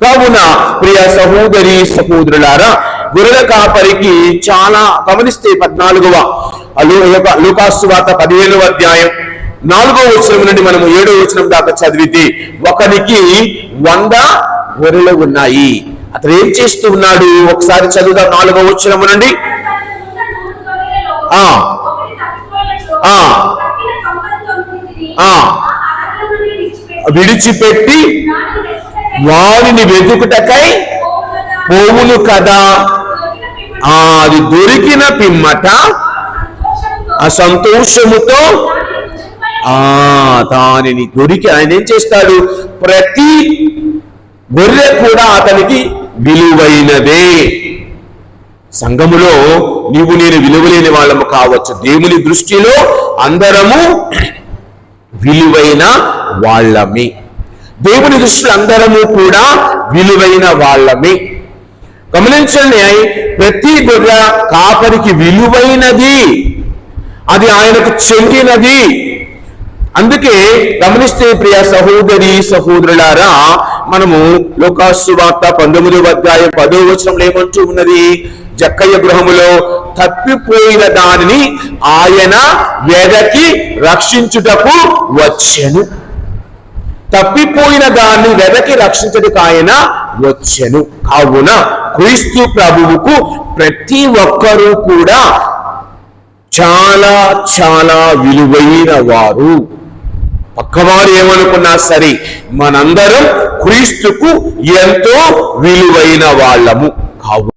కావున ప్రియ సహోదరి సహోదరులారా గొర్రెల కాపరికి చాలా గమనిస్తే పద్నాలుగవ లూకాసు వార్త పదిహేనవ అధ్యాయం నాలుగో వచనం నుండి మనము ఏడో వచనం దాకా చదివితే ఒకరికి వంద గొర్రెలు ఉన్నాయి అతను ఏం చేస్తూ ఉన్నాడు ఒకసారి చదువుదాం నాలుగో వచనం నుండి ఆ. ఆ. ఆ. విడిచిపెట్టి వారిని వెతుకుటకై పోవులు కదా. అది దొరికిన పిమ్మట అసంతోషముతో ఆ దానిని దొరికి ఆయన ఏం చేస్తాడు? ప్రతి గొర్రె కూడా అతనికి విలువైనదే. సంఘములో నీవు నేను విలువలేని వాళ్ళము కావచ్చు. దేవుని దృష్టిలో అందరము విలువైన వాళ్ళమే. దేవుని దృష్టిలో అందరము కూడా విలువైన వాళ్ళమే. గమనించండి ప్రతి గొర్రె కాపరికి విలువైనది. అది ఆయనకు చెందినది. అందుకే గమనిస్తే ప్రియ సహోదరి సహోదరులారా మనము లోకాసు వార్త పంతొమ్మిదవ అధ్యాయం పదో వచనంలో ఏమంటూ ఉన్నది? జక్కయ్య గృహములో తప్పిపోయిన దానిని ఆయన వెదకి రక్షించుటకు వచ్చెను. తప్పిపోయిన దాన్ని వెదకి రక్షించడానికి ఆయన వచ్చెను. కావున క్రీస్తు ప్రభువుకు ప్రతి ఒక్కరూ కూడా చాలా చాలా విలువైన వారు. పక్కవారు ఏమనుకున్నా సరే మనందరం క్రీస్తుకు ఎంతో విలువైన వాళ్ళము. కావు